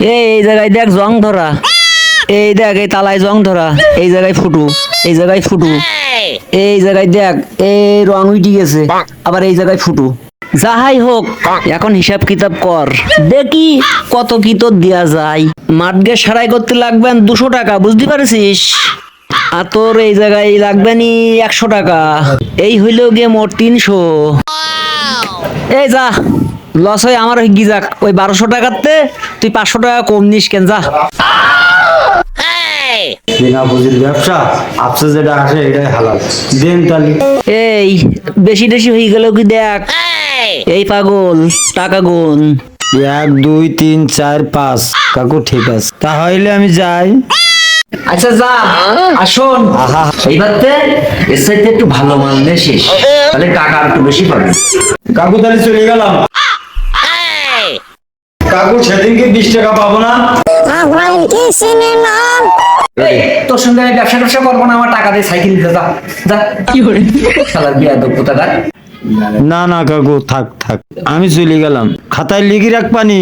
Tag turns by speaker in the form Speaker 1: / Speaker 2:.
Speaker 1: এই জায়গায় দেখ জং ধরা। এই দেখ, এই তালায় জং ধরা। এই জায়গায় ফুটু, এই জায়গায় ফুটু। এই জায়গায় দেখ, এই রং উঠি গেছে, আবার এই জায়গায় ফুটু। যাহাই হোক, এখন হিসাব কিতাব কর। দেখি কত কি তোর দেয়া যায়। মাঠগে সারাই করতে লাগবেন দুশো টাকা, বুঝতে পারছিস? আর তোর এই জায়গায় লাগবে নি একশো টাকা। এই হইলেও গিয়ে মোট তিনশো। এই যা। লস হয় আমার হয়ে যাক। ওই বারোশো টাকাতে তুই পাঁচশো টাকা কম নিস কেন যা।
Speaker 2: বিনা পুঁজির ব্যবসা আফসোস যেটা আসে এটাই হালাল। দেন তাহলে।
Speaker 1: এই বেশি বেশি হয়ে গেল কি দেখ? এই! পাগল টাকা গুন
Speaker 2: এক দুই তিন চার পাঁচ। কাকু ঠিক আছে। তাহলে আমি যাই।
Speaker 1: আচ্ছা যা। আসুন এর সাইডে একটু ভালো মাল নেছিস তাহলে টাকা আর একটু বেশি পাবি।
Speaker 2: কাকু তাহলে চলে গেলাম। কাকু সেদিনকে বিশ টাকা পাবো না।
Speaker 1: তোর সঙ্গে আমি ব্যবসা ব্যবসা করব না আমার টাকা দিয়ে সাইকেল দিতে যা যা। কি করে? শালার বিয়া দক্ষ টাকার
Speaker 2: না না কাকু থাক থাক। আমি চলে গেলাম। খাতায় লিখে রাখ পানি।